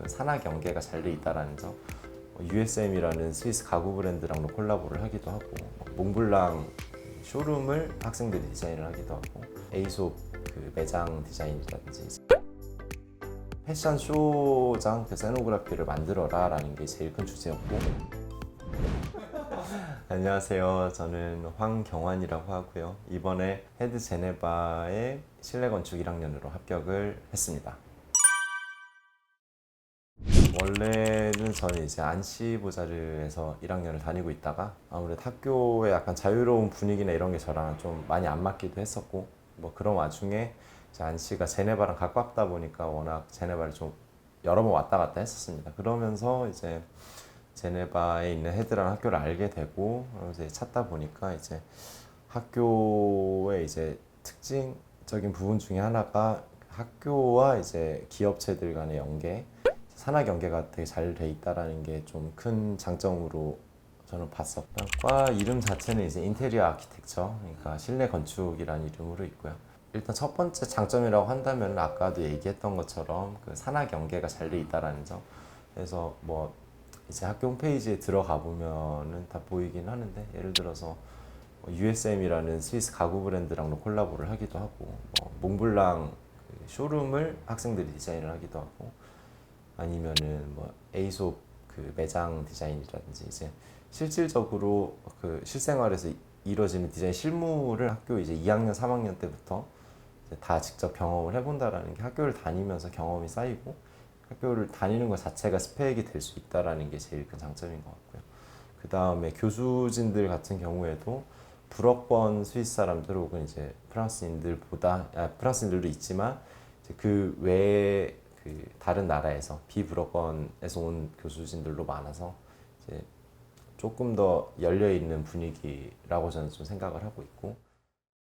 그 산학 연계가 잘 돼 있다라는 점. USM이라는 스위스 가구 브랜드랑도 콜라보를 하기도 하고 몽블랑 쇼룸을 학생들이 디자인을 하기도 하고 에이솝 그 매장 디자인이라든지 패션 쇼장 그 세노그래피를 만들어라 라는 게 제일 큰 주제였고 안녕하세요. 저는 황경환이라고 하고요. 이번에 헤드 제네바의 실내 건축 1학년으로 합격을 했습니다. 원래는 저는 이제 안시보자르에서 1학년을 다니고 있다가 아무래도 학교의 약간 자유로운 분위기나 이런 게 저랑 좀 많이 안 맞기도 했었고 뭐 그런 와중에 이제 안시가 제네바랑 가깝다 보니까 워낙 제네바를 좀 여러 번 왔다 갔다 했었습니다. 그러면서 이제 제네바에 있는 헤드라는 학교를 알게 되고 이제 찾다 보니까 이제 학교의 이제 특징적인 부분 중에 하나가 학교와 이제 기업체들 간의 연계, 산학 연계가 되게 잘 돼 있다라는 게 좀 큰 장점으로 저는 봤었고 과 이름 자체는 이제 인테리어 아키텍처, 그러니까 실내 건축이라는 이름으로 있고요. 일단 첫 번째 장점이라고 한다면 아까도 얘기했던 것처럼 그 산학 연계가 잘 돼 있다라는 점. 그래서 뭐 이제 학교 홈페이지에 들어가 보면은 다 보이긴 하는데 예를 들어서 뭐 USM이라는 스위스 가구 브랜드랑도 콜라보를 하기도 하고 뭐 몽블랑 그 쇼룸을 학생들이 디자인을 하기도 하고 아니면은 뭐 에이솝 그 매장 디자인이라든지 이제 실질적으로 그 실생활에서 이루어지는 디자인 실무를 학교 이제 2학년, 3학년 때부터 다 직접 경험을 해본다라는 게 학교를 다니면서 경험이 쌓이고 학교를 다니는 것 자체가 스펙이 될 수 있다라는 게 제일 큰 장점인 것 같고요. 그 다음에 교수진들 같은 경우에도 불어권 스위스 사람들 혹은 이제 프랑스인들보다 아, 프랑스인들도 있지만 그 외에 그 다른 나라에서 비불어권에서 온 교수진들도 많아서 이제 조금 더 열려 있는 분위기라고 저는 좀 생각을 하고 있고.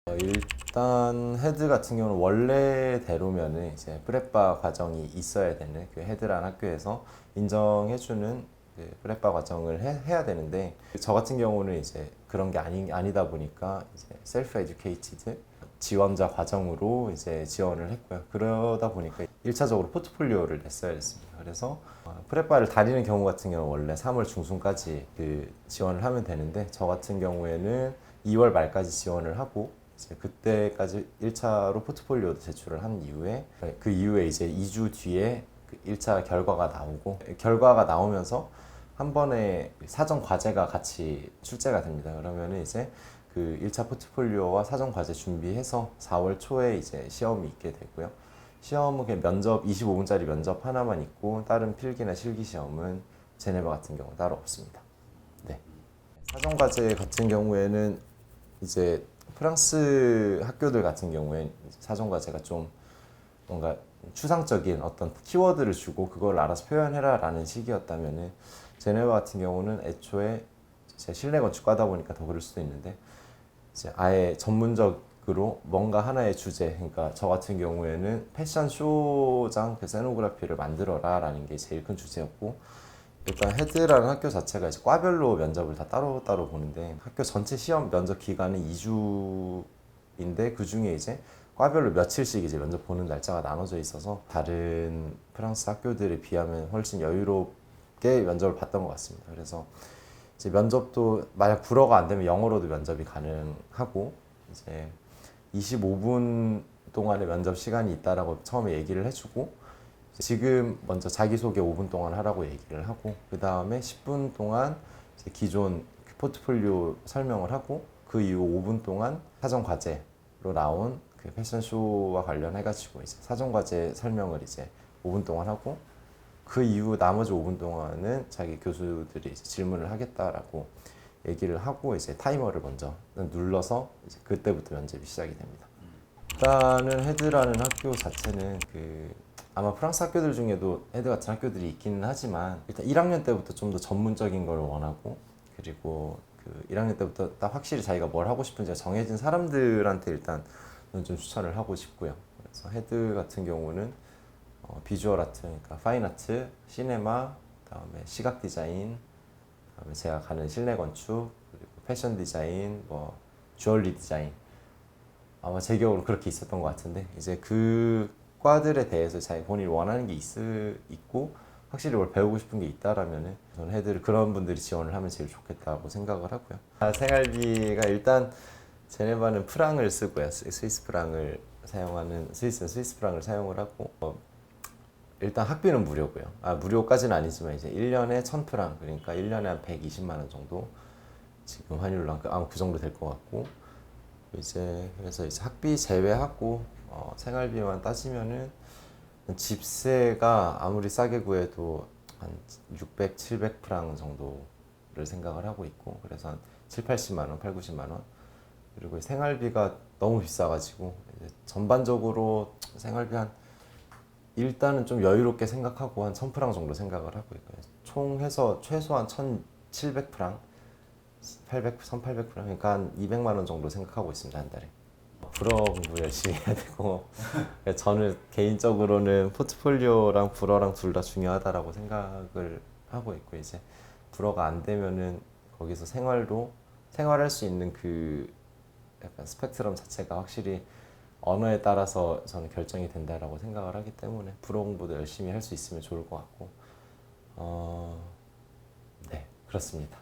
어, 일단 헤드 같은 경우는 원래대로면은 이제 프레파 과정이 있어야 되는 그 헤드란 학교에서 인정해주는 그 프레파 과정을 해, 해야 되는데 저 같은 경우는 이제 그런 게 아니, 아니다 보니까 이제 셀프 에듀케이티드 지원자 과정으로 이제 지원을 했고요. 그러다 보니까 1차적으로 포트폴리오를 냈어야 됐습니다. 그래서 어, 프레파를 다니는 경우 같은 경우는 원래 3월 중순까지 그 지원을 하면 되는데 저 같은 경우에는 2월 말까지 지원을 하고 이제 그때까지 1차로 포트폴리오도 제출을 한 이후에 그 이후에 이제 2주 뒤에 그 1차 결과가 나오고 결과가 나오면서 한 번에 사전 과제가 같이 출제가 됩니다. 그러면은 이제 그 1차 포트폴리오와 사전 과제 준비해서 4월 초에 이제 시험이 있게 되고요. 시험은 그냥 면접 25분짜리 면접 하나만 있고 다른 필기나 실기 시험은 제네바 같은 경우 따로 없습니다. 네. 사전 과제 같은 경우에는 이제 프랑스 학교들 같은 경우에 사전 과제가 좀 뭔가 추상적인 어떤 키워드를 주고 그걸 알아서 표현해라라는 식이었다면은 제네바 같은 경우는 애초에 제 실내 건축과다 보니까 더 그럴 수도 있는데 이제 아예 전문적으로 뭔가 하나의 주제 그러니까 저 같은 경우에는 패션 쇼장 그 세노그래피를 만들어라라는 게 제일 큰 주제였고 일단 헤드라는 학교 자체가 이제 과별로 면접을 다 따로 따로 보는데 학교 전체 시험 면접 기간은 2주인데 그 중에 이제 과별로 며칠씩 이제 면접 보는 날짜가 나눠져 있어서 다른 프랑스 학교들에 비하면 훨씬 여유롭게 면접을 봤던 것 같습니다. 그래서 이제 면접도 만약 불어가 안 되면 영어로도 면접이 가능하고 이제 25분 동안의 면접 시간이 있다라고 처음에 얘기를 해주고 지금 먼저 자기소개 5분 동안 하라고 얘기를 하고 그 다음에 10분 동안 기존 그 포트폴리오 설명을 하고 그 이후 5분 동안 사전 과제로 나온 그 패션쇼와 관련해가지고 이제 사전 과제 설명을 이제 5분 동안 하고 그 이후 나머지 5분 동안은 자기 교수들이 질문을 하겠다라고 얘기를 하고 이제 타이머를 먼저 눌러서 그때부터 면접이 시작이 됩니다. 일단은 헤드라는 학교 자체는 그 아마 프랑스 학교들 중에도 헤드 같은 학교들이 있기는 하지만 일단 1학년 때부터 좀 더 전문적인 걸 원하고 그리고 그 1학년 때부터 딱 확실히 자기가 뭘 하고 싶은지 정해진 사람들한테 일단 좀 추천을 하고 싶고요. 그래서 헤드 같은 경우는 어, 비주얼 아트, 그러니까 파인 아트, 시네마, 그다음에 시각 디자인, 그다음에 제가 가는 실내 건축, 그리고 패션 디자인, 뭐 주얼리 디자인. 아마 제 경우는 그렇게 있었던 것 같은데 이제 그 과들에 대해서 자기 본인이 원하는 게 있, 있고 확실히 뭘 배우고 싶은 게 있다라면은 저는 애들 그런 분들이 지원을 하면 제일 좋겠다고 생각을 하고요. 아, 생활비가 일단 제네바는 프랑을 쓰고요. 스- 스위스 프랑을 사용하는 스위스는 스위스 프랑을 사용을 하고 어, 일단 학비는 무료고요. 아 무료까지는 아니지만 이제 1년에 1000프랑 그러니까 1년에 한 120만 원 정도 지금 환율로 그- 아마 그 정도 될 것 같고 이제 그래서 이제 학비 제외하고 어, 생활비만 따지면은 집세가 아무리 싸게 구해도 한 600, 700프랑 정도를 생각을 하고 있고 그래서 한 7, 80만 원, 8, 90만 원 그리고 생활비가 너무 비싸가지고 전반적으로 생활비 한 일단은 좀 여유롭게 생각하고 한 1000프랑 정도 생각을 하고 있고요. 총 해서 최소한 1700프랑 800, 1800프랑 그러니까 한 200만 원 정도 생각하고 있습니다 한 달에. 불어 공부 열심히 해야 되고 저는 개인적으로는 포트폴리오랑 불어랑 둘 다 중요하다라고 생각을 하고 있고 이제 불어가 안 되면은 거기서 생활도 생활할 수 있는 그 약간 스펙트럼 자체가 확실히 언어에 따라서 저는 결정이 된다라고 생각을 하기 때문에 불어 공부도 열심히 할 수 있으면 좋을 것 같고 어, 네 그렇습니다.